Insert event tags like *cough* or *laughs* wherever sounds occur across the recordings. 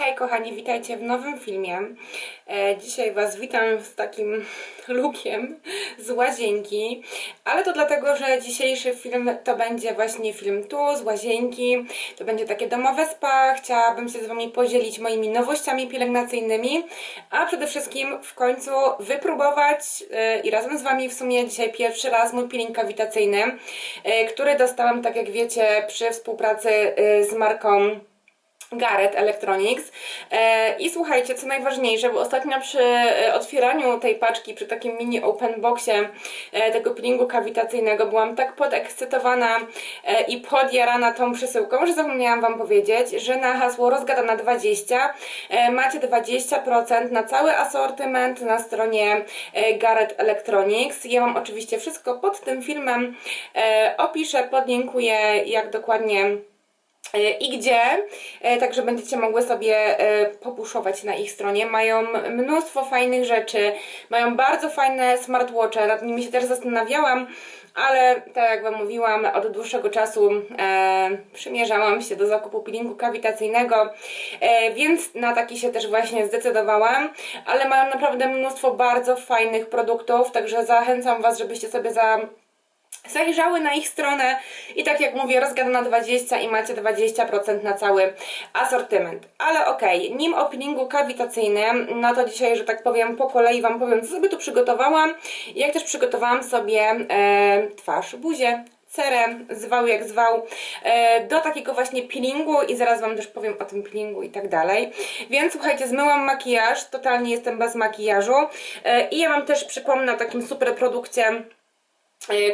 Hej kochani, witajcie w nowym filmie. E, dzisiaj Was witam z takim *laughs* lookiem z łazienki, ale to dlatego, że dzisiejszy film to będzie właśnie film tu, z łazienki. To będzie takie domowe spa. Chciałabym się z Wami podzielić moimi nowościami pielęgnacyjnymi, a przede wszystkim w końcu wypróbować e, i razem z Wami w sumie dzisiaj pierwszy raz mój peeling kawitacyjny, e, który dostałam, tak jak wiecie, przy współpracy z marką Garrett Electronics. E, I słuchajcie, co najważniejsze, bo ostatnio przy e, otwieraniu tej paczki, przy takim mini open boxie e, tego peelingu kawitacyjnego byłam tak podekscytowana i podjarana tą przesyłką, że zapomniałam Wam powiedzieć, że na hasło rozgadana 20 e, macie 20% na cały asortyment na stronie Garrett Electronics. Ja Wam oczywiście wszystko pod tym filmem opiszę, podlinkuję jak dokładnie i gdzie, e, także będziecie mogły sobie e, popuszować na ich stronie. Mają mnóstwo fajnych rzeczy, mają bardzo fajne smartwatche, nad nimi się też zastanawiałam, ale tak jak Wam mówiłam, od dłuższego czasu e, przymierzałam się do zakupu peelingu kawitacyjnego, e, więc na taki się też właśnie zdecydowałam, ale mają naprawdę mnóstwo bardzo fajnych produktów, także zachęcam Was, żebyście sobie za zajrzały na ich stronę i tak jak mówię, rozgadana 20 i macie 20% na cały asortyment. Ale okej, okay, nim o peelingu kawitacyjnym, no to dzisiaj, że tak powiem, po kolei Wam powiem, co sobie tu przygotowałam. Jak też przygotowałam sobie e, twarz, buzię, cerę, zwał jak zwał, e, do takiego właśnie peelingu i zaraz Wam też powiem o tym peelingu i tak dalej. Więc słuchajcie, zmyłam makijaż, totalnie jestem bez makijażu e, i ja Wam też przypomnę o takim super produkcie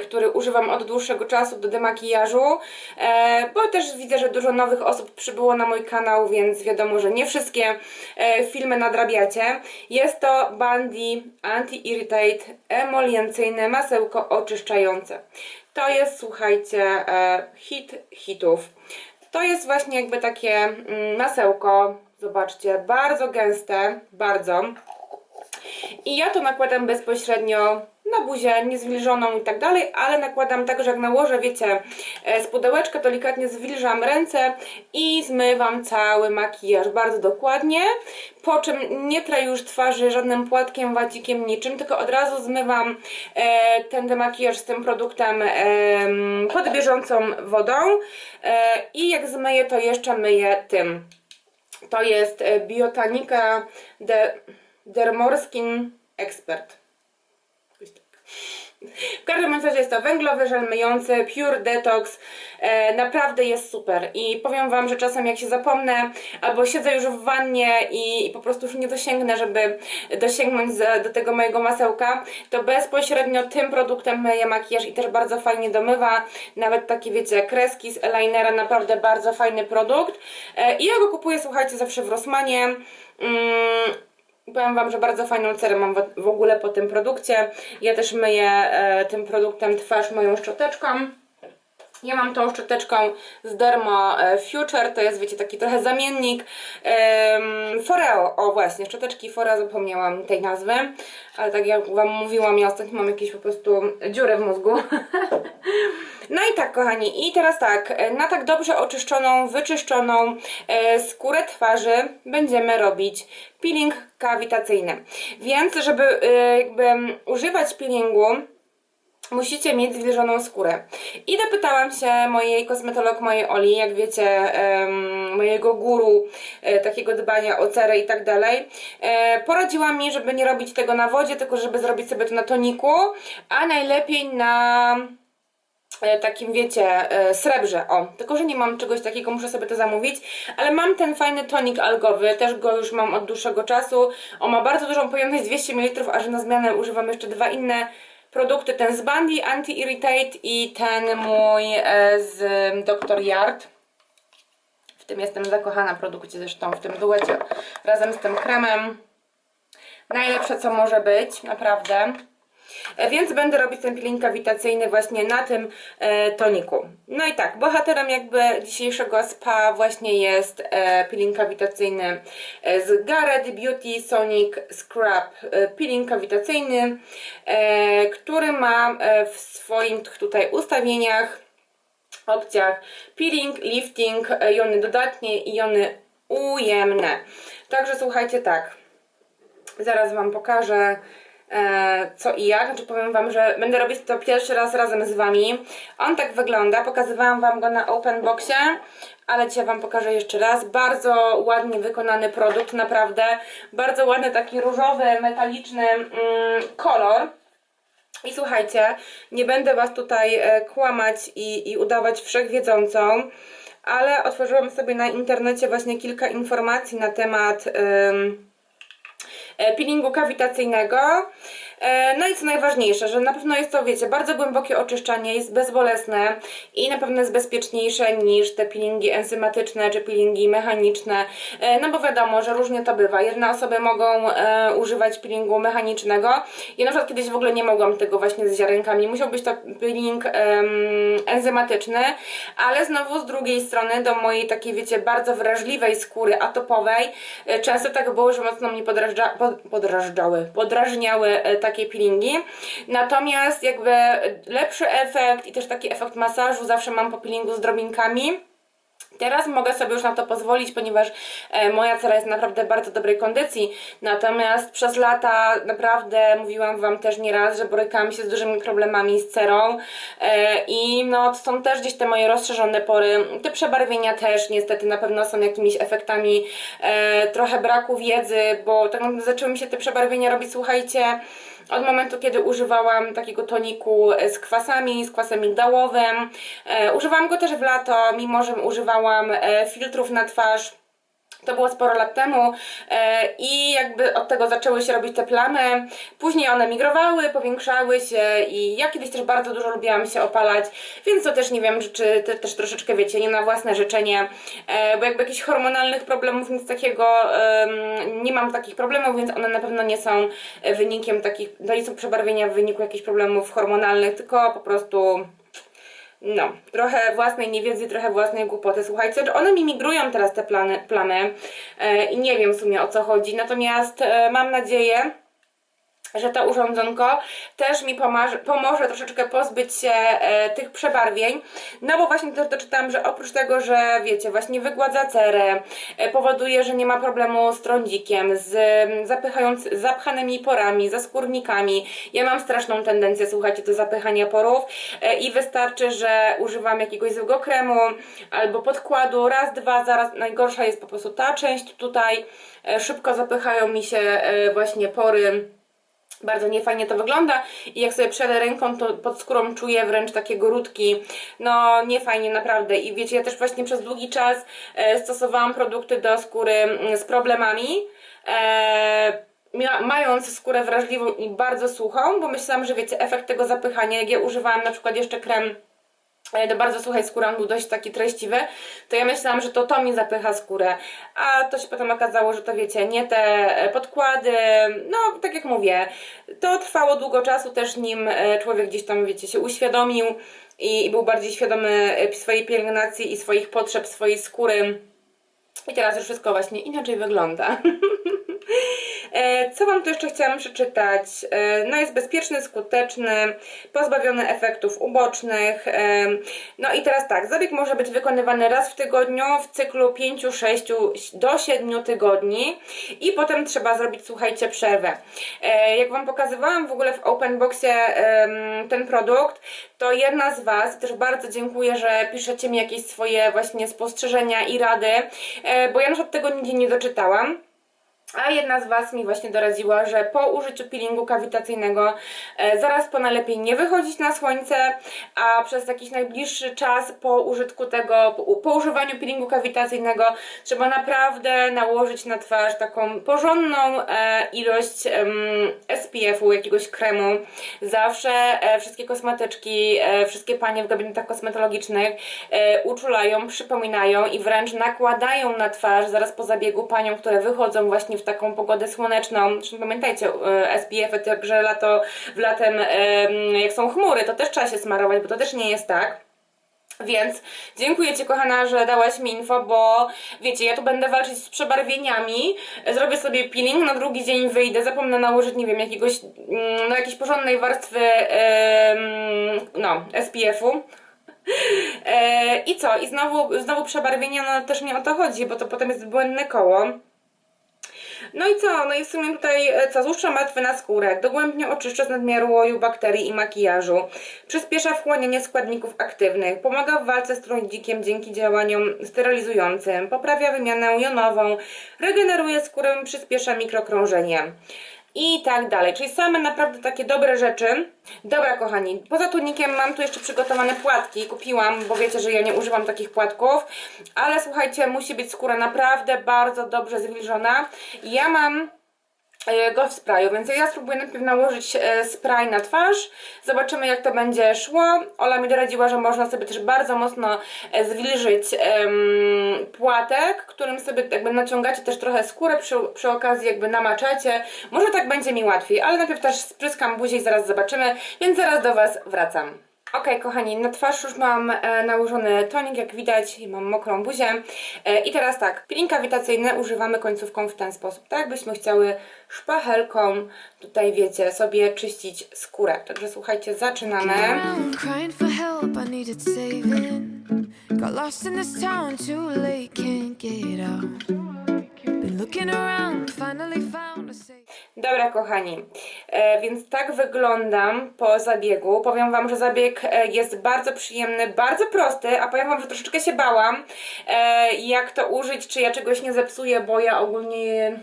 który używam od dłuższego czasu do demakijażu, e, bo też widzę, że dużo nowych osób przybyło na mój kanał, więc wiadomo, że nie wszystkie e, filmy nadrabiacie. Jest to Bandy Anti-Irritate emoliencyjne masełko oczyszczające. To jest, słuchajcie, hit hitów. To jest właśnie jakby takie mm, masełko, zobaczcie, bardzo gęste, bardzo. I ja to nakładam bezpośrednio na buzię niezwilżoną i tak dalej, ale nakładam tak, że jak nałożę, wiecie, e, z pudełeczka delikatnie zwilżam ręce i zmywam cały makijaż bardzo dokładnie, po czym nie trę już twarzy żadnym płatkiem, wacikiem, niczym, tylko od razu zmywam e, ten demakijaż z tym produktem e, pod bieżącą wodą e, i jak zmyję, to jeszcze myję tym. To jest e, Biotanika de Dermorskin Expert. W każdym razie jest to węglowy żel myjący, Pure Detox, e, naprawdę jest super. I powiem Wam, że czasem jak się zapomnę albo siedzę już w wannie i, i po prostu już nie dosięgnę, żeby dosięgnąć do tego mojego masełka, to bezpośrednio tym produktem myję makijaż i też bardzo fajnie domywa, nawet takie wiecie, kreski z eyelinera, naprawdę bardzo fajny produkt. E, i ja go kupuję, słuchajcie, zawsze w Rossmanie. Mm, Powiem Wam, że bardzo fajną cerę mam w ogóle po tym produkcie. Ja też myję e, tym produktem twarz moją szczoteczką. Ja mam tą szczoteczką z Dermo e, Future, to jest wiecie taki trochę zamiennik um, Foreo, o właśnie, szczoteczki Foreo, zapomniałam tej nazwy, ale tak jak Wam mówiłam, ja ostatnio mam jakieś po prostu dziurę w mózgu. *laughs* No i tak kochani, i teraz tak, e, na tak dobrze oczyszczoną, wyczyszczoną e, skórę twarzy będziemy robić peeling kawitacyjny. Więc żeby e, jakby używać peelingu musicie mieć zwierzoną skórę. I dopytałam się mojej kosmetolog, mojej Oli, jak wiecie, mojego guru e, takiego dbania o cerę i tak dalej. E, poradziła mi, żeby nie robić tego na wodzie, tylko żeby zrobić sobie to na toniku, a najlepiej na takim wiecie, e, srebrze, o, tylko że nie mam czegoś takiego, muszę sobie to zamówić, ale mam ten fajny tonik algowy, też go już mam od dłuższego czasu, on ma bardzo dużą pojemność, 200 ml, a że na zmianę używam jeszcze dwa inne produkty, ten z Bandy Anti-Irritate i ten mój e, z Dr. Yard. W tym jestem zakochana produkcie zresztą, w tym duecie, razem z tym kremem. Najlepsze co może być, naprawdę. E, więc będę robić ten peeling kawitacyjny właśnie na tym e, toniku. No i tak, bohaterem jakby dzisiejszego spa właśnie jest e, peeling kawitacyjny z Garrett Beauty Sonic Scrub peeling kawitacyjny, który ma w swoim tutaj ustawieniach opcjach peeling, lifting, jony dodatnie i jony ujemne. Także słuchajcie, tak. Zaraz Wam pokażę co i jak. Znaczy powiem Wam, że będę robić to pierwszy raz razem z Wami. On tak wygląda. Pokazywałam Wam go na open boxie, ale dzisiaj Wam pokażę jeszcze raz. Bardzo ładnie wykonany produkt, naprawdę. Bardzo ładny, taki różowy, metaliczny mm, kolor. I słuchajcie, nie będę Was tutaj e, kłamać i, i udawać wszechwiedzącą, ale otworzyłam sobie na internecie właśnie kilka informacji na temat e, peelingu kawitacyjnego. E, No i co najważniejsze, że na pewno jest to, wiecie, bardzo głębokie oczyszczanie, jest bezbolesne i na pewno jest bezpieczniejsze niż te peelingi enzymatyczne czy peelingi mechaniczne. E, No bo wiadomo, że różnie to bywa. Jedne osoby mogą e, używać peelingu mechanicznego. Ja na przykład kiedyś w ogóle nie mogłam tego właśnie z ziarenkami. Musiał być to peeling enzymatyczny, ale znowu z drugiej strony do mojej takiej, wiecie, bardzo wrażliwej skóry atopowej często tak było, że mocno mnie podrażdża, pod, podrażdżały, podrażniały e, takie peelingi. Natomiast jakby lepszy efekt i też taki efekt masażu zawsze mam po peelingu z drobinkami. Teraz mogę sobie już na to pozwolić, ponieważ e, moja cera jest naprawdę bardzo dobrej kondycji. Natomiast przez lata naprawdę mówiłam Wam też nieraz, że borykałam się z dużymi problemami z cerą e, i no są też gdzieś te moje rozszerzone pory. Te przebarwienia też niestety na pewno są jakimiś efektami e, trochę braku wiedzy, bo tak naprawdę zaczęły mi się te przebarwienia robić, słuchajcie, od momentu, kiedy używałam takiego toniku z kwasami, z kwasem migdałowym. E, używałam go też w lato, mimo że używałam e, filtrów na twarz. To było sporo lat temu e, i jakby od tego zaczęły się robić te plamy. Później one migrowały, powiększały się i ja kiedyś też bardzo dużo lubiłam się opalać, więc to też nie wiem, czy, te, też troszeczkę wiecie, nie na własne życzenie, e, bo jakby jakichś hormonalnych problemów, nic takiego nie mam takich problemów, więc one na pewno nie są e, wynikiem takich, to nie są przebarwienia w wyniku jakichś problemów hormonalnych, tylko po prostu no, trochę własnej niewiedzy, trochę własnej głupoty. Słuchajcie, one mi migrują teraz te plany, plamy e, i nie wiem w sumie o co chodzi, natomiast e, mam nadzieję, że to urządzonko też mi pomoże, pomoże troszeczkę pozbyć się e, tych przebarwień, no bo właśnie też doczytałam, że oprócz tego, że wiecie, właśnie wygładza cerę, e, powoduje, że nie ma problemu z trądzikiem, z zapychając, zapchanymi porami, ze skórnikami. Ja mam straszną tendencję, słuchajcie, do zapychania porów e, i wystarczy, że używam jakiegoś złego kremu albo podkładu, raz, dwa, zaraz, najgorsza jest po prostu ta część tutaj, e, szybko zapychają mi się e, właśnie pory, bardzo niefajnie to wygląda i jak sobie przelę ręką, to pod skórą czuję wręcz takie grudki. No, niefajnie naprawdę. I wiecie, ja też właśnie przez długi czas e, stosowałam produkty do skóry mm, z problemami. E, mając skórę wrażliwą i bardzo suchą, bo myślałam, że wiecie, efekt tego zapychania, jak ja używałam na przykład jeszcze krem do bardzo suchej skóry, on był dość taki treściwy, to ja myślałam, że to to mi zapycha skórę, a to się potem okazało, że to wiecie, nie te e, podkłady, no tak jak mówię, to trwało długo czasu też nim e, człowiek gdzieś tam wiecie, się uświadomił i, i był bardziej świadomy e, swojej pielęgnacji i swoich potrzeb, swojej skóry. I teraz już wszystko właśnie inaczej wygląda. *laughs* E, Co Wam tu jeszcze chciałam przeczytać? E, No jest bezpieczny, skuteczny, pozbawiony efektów ubocznych. E, No i teraz tak, zabieg może być wykonywany raz w tygodniu w cyklu 5, 6 do 7 tygodni i potem trzeba zrobić, słuchajcie, przerwę. Jak Wam pokazywałam w ogóle w Open Boxie ten produkt, to jedna z Was, też bardzo dziękuję, że piszecie mi jakieś swoje właśnie spostrzeżenia i rady, bo ja na przykład tego nigdzie nie doczytałam. A jedna z Was mi właśnie doradziła, że po użyciu peelingu kawitacyjnego e, zaraz po najlepiej nie wychodzić na słońce, a przez jakiś najbliższy czas po użytku tego, po, używaniu peelingu kawitacyjnego trzeba naprawdę nałożyć na twarz taką porządną e, ilość SPF-u, jakiegoś kremu. Zawsze e, wszystkie kosmetyczki, wszystkie panie w gabinetach kosmetologicznych uczulają, przypominają i wręcz nakładają na twarz zaraz po zabiegu paniom, które wychodzą właśnie w taką pogodę słoneczną. Zresztą pamiętajcie, e, SPF-y także lato, w latem em, jak są chmury, to też trzeba się smarować, bo to też nie jest tak. Więc dziękuję Ci kochana, że dałaś mi info, bo wiecie, ja tu będę walczyć z przebarwieniami, zrobię sobie peeling, na drugi dzień wyjdę, zapomnę nałożyć, nie wiem, jakiegoś, mm, no jakiejś porządnej warstwy, no, SPF-u. E, I co? I znowu, znowu przebarwienie, no też nie o to chodzi, bo to potem jest błędne koło. No i co? No i w sumie tutaj e, co? Złuszcza martwy na skórę, dogłębnie oczyszcza z nadmiaru łoju, bakterii i makijażu, przyspiesza wchłanianie składników aktywnych, pomaga w walce z trądzikiem dzięki działaniom sterylizującym, poprawia wymianę jonową, regeneruje skórę, przyspiesza mikrokrążenie i tak dalej. Czyli same naprawdę takie dobre rzeczy. Dobra, kochani, poza tunikiem mam tu jeszcze przygotowane płatki. Kupiłam, bo wiecie, że ja nie używam takich płatków. Ale słuchajcie, musi być skóra naprawdę bardzo dobrze zwilżona. Ja mam go w sprayu, więc ja spróbuję najpierw nałożyć e, spray na twarz, zobaczymy jak to będzie szło. Ola mi doradziła, że można sobie też bardzo mocno e, zwilżyć em, płatek, którym sobie jakby naciągacie też trochę skórę, przy, przy okazji jakby namaczacie. Może tak będzie mi łatwiej, ale najpierw też spryskam buzię i zaraz zobaczymy, więc zaraz do Was wracam. Ok, kochani, na twarz już mam e, nałożony tonik, jak widać, i mam mokrą buzię. E, I teraz tak, peeling kawitacyjny używamy końcówką w ten sposób, tak jakbyśmy chciały szpachelką, tutaj wiecie, sobie czyścić skórę. Także słuchajcie, zaczynamy. Been looking around, finally found a safe. Dobra, kochani, e, więc tak wyglądam po zabiegu. Powiem Wam, że zabieg e, jest bardzo przyjemny, bardzo prosty, a powiem Wam, że troszeczkę się bałam, e, jak to użyć, czy ja czegoś nie zepsuję, bo ja ogólnie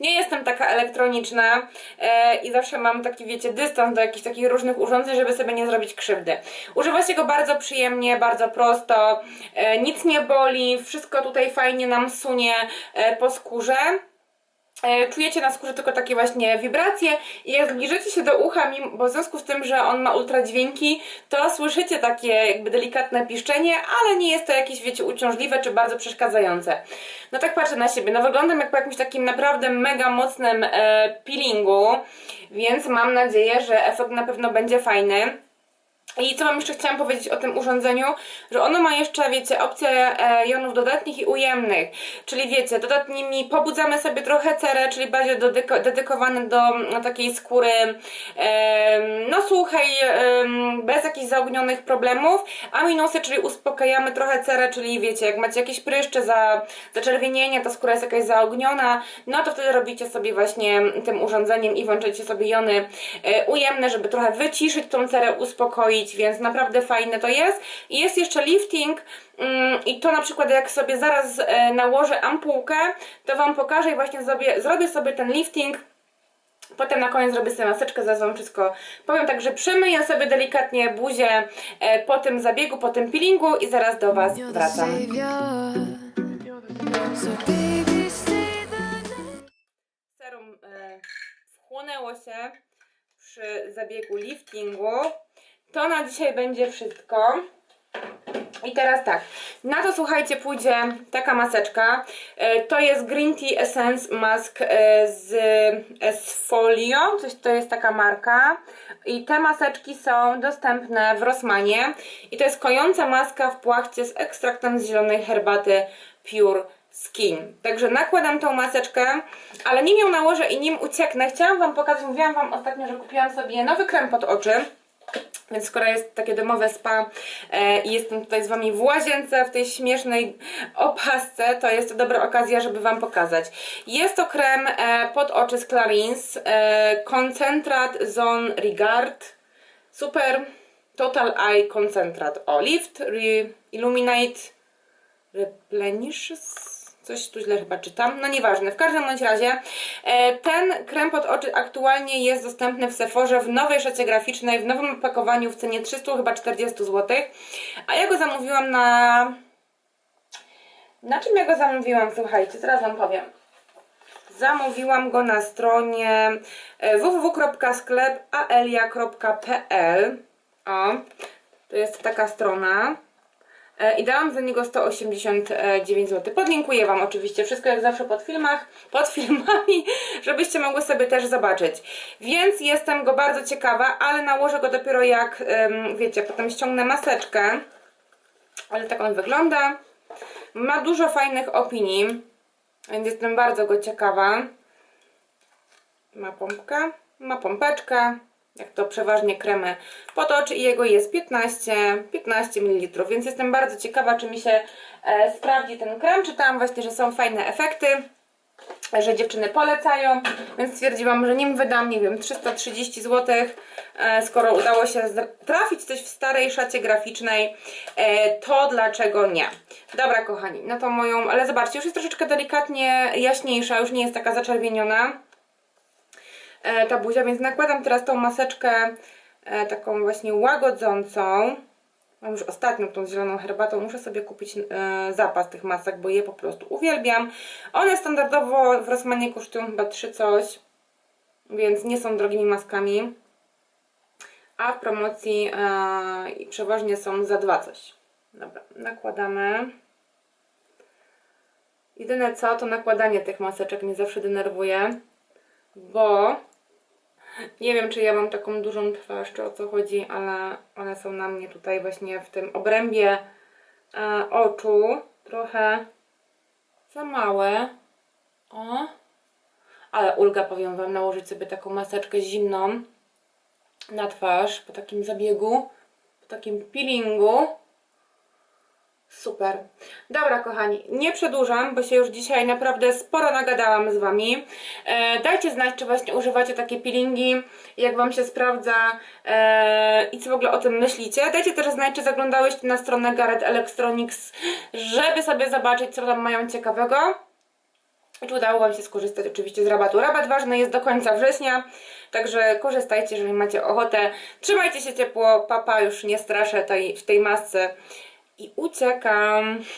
nie jestem taka elektroniczna e, i zawsze mam taki, wiecie, dystans do jakichś takich różnych urządzeń, żeby sobie nie zrobić krzywdy. Używa się go bardzo przyjemnie, bardzo prosto, e, nic nie boli, wszystko tutaj fajnie nam sunie e, po skórze. E, czujecie na skórze tylko takie właśnie wibracje i jak zbliżycie się do ucha, bo w związku z tym, że on ma ultradźwięki, to słyszycie takie jakby delikatne piszczenie, ale nie jest to jakieś, wiecie, uciążliwe czy bardzo przeszkadzające. No tak patrzę na siebie, no wyglądam jak po jakimś takim naprawdę mega mocnym e, peelingu, więc mam nadzieję, że efekt na pewno będzie fajny. I co Wam jeszcze chciałam powiedzieć o tym urządzeniu, że ono ma jeszcze, wiecie, opcję e, jonów dodatnich i ujemnych, czyli wiecie, dodatnimi pobudzamy sobie trochę cerę, czyli bardziej dedyko, dedykowane do mm, takiej skóry no suchej, bez jakichś zaognionych problemów, a minusy, czyli uspokajamy trochę cerę, czyli wiecie, jak macie jakieś pryszcze, za, zaczerwienienie, ta skóra jest jakaś zaogniona, no to wtedy robicie sobie właśnie tym urządzeniem i włączacie sobie jony e, ujemne, żeby trochę wyciszyć tą cerę, uspokoić, więc naprawdę fajne to jest. I jest jeszcze lifting mm, i to na przykład jak sobie zaraz e, nałożę ampułkę, to Wam pokażę i właśnie zrobię, zrobię sobie ten lifting Potem na koniec zrobię sobie maseczkę, zaraz Wam wszystko powiem. Także przemyję sobie delikatnie buzię e, po tym zabiegu, po tym peelingu i zaraz do Was wracam. Serum e, wchłonęło się przy zabiegu liftingu. To na dzisiaj będzie wszystko. I teraz tak, na to słuchajcie pójdzie taka maseczka. E, To jest Green Tea Essence Mask e, z Esfolio, coś to jest taka marka. I te maseczki są dostępne w Rossmanie. I to jest kojąca maska w płachcie z ekstraktem z zielonej herbaty Pure Skin. Także nakładam tą maseczkę, ale nim ją nałożę i nim ucieknę, chciałam Wam pokazać, mówiłam Wam ostatnio, że kupiłam sobie nowy krem pod oczy. Więc skoro jest takie domowe spa e, i jestem tutaj z Wami w łazience, w tej śmiesznej opasce, to jest to dobra okazja, żeby Wam pokazać. Jest to krem e, pod oczy z Clarins, e, koncentrat Zone Regard, super Total Eye Koncentrat. O, Lift, Re Illuminate, Replenishes, coś tu źle chyba czytam, no nieważne, w każdym bądź razie e, ten krem pod oczy aktualnie jest dostępny w Sephorze w nowej szacie graficznej, w nowym opakowaniu w cenie 300 chyba 40 zł, a ja go zamówiłam na... Na czym ja go zamówiłam? Słuchajcie, zaraz Wam powiem. Zamówiłam go na stronie e, www.sklepaelia.pl O, to jest taka strona. E, I dałam za niego 189 zł. Podlinkuję Wam oczywiście wszystko jak zawsze pod filmach, pod filmami, *laughs* żebyście mogły sobie też zobaczyć. Więc jestem go bardzo ciekawa, ale nałożę go dopiero jak, wiecie, potem ściągnę maseczkę. Ale tak on wygląda. Ma dużo fajnych opinii, więc jestem bardzo go ciekawa. Ma pompkę, ma pompeczkę, jak to przeważnie kremy pod oczy i jego jest 15, 15 ml, więc jestem bardzo ciekawa, czy mi się e, sprawdzi ten krem. Czytałam właśnie, że są fajne efekty, że dziewczyny polecają, więc stwierdziłam, że nim wydam, nie wiem, 330 zł, e, skoro udało się trafić coś w starej szacie graficznej, e, to dlaczego nie? Dobra, kochani, no to moją, ale zobaczcie, już jest troszeczkę delikatnie jaśniejsza, już nie jest taka zaczerwieniona ta buzia, więc nakładam teraz tą maseczkę e, taką właśnie łagodzącą. Mam już ostatnią tą zieloną herbatą. Muszę sobie kupić e, zapas tych masek, bo je po prostu uwielbiam. One standardowo w Rossmanie kosztują chyba 3 coś, więc nie są drogimi maskami. A w promocji e, przeważnie są za 2 coś. Dobra, nakładamy. Jedyne co, to nakładanie tych maseczek mnie zawsze denerwuje, bo nie wiem, czy ja mam taką dużą twarz, czy o co chodzi, ale one są na mnie tutaj właśnie w tym obrębie e, oczu trochę za małe. O! Ale ulga, powiem Wam, nałożyć sobie taką maseczkę zimną na twarz po takim zabiegu, po takim peelingu. Super. Dobra, kochani, nie przedłużam, bo się już dzisiaj naprawdę sporo nagadałam z Wami. E, dajcie znać, czy właśnie używacie takie peelingi, jak Wam się sprawdza e, i co w ogóle o tym myślicie. Dajcie też znać, czy zaglądałyście na stronę Garrett Electronics, żeby sobie zobaczyć, co tam mają ciekawego. Czy udało Wam się skorzystać oczywiście z rabatu. Rabat ważny jest do końca września, także korzystajcie, jeżeli macie ochotę. Trzymajcie się ciepło, papa, już nie straszę tej, w tej masce i uciekam.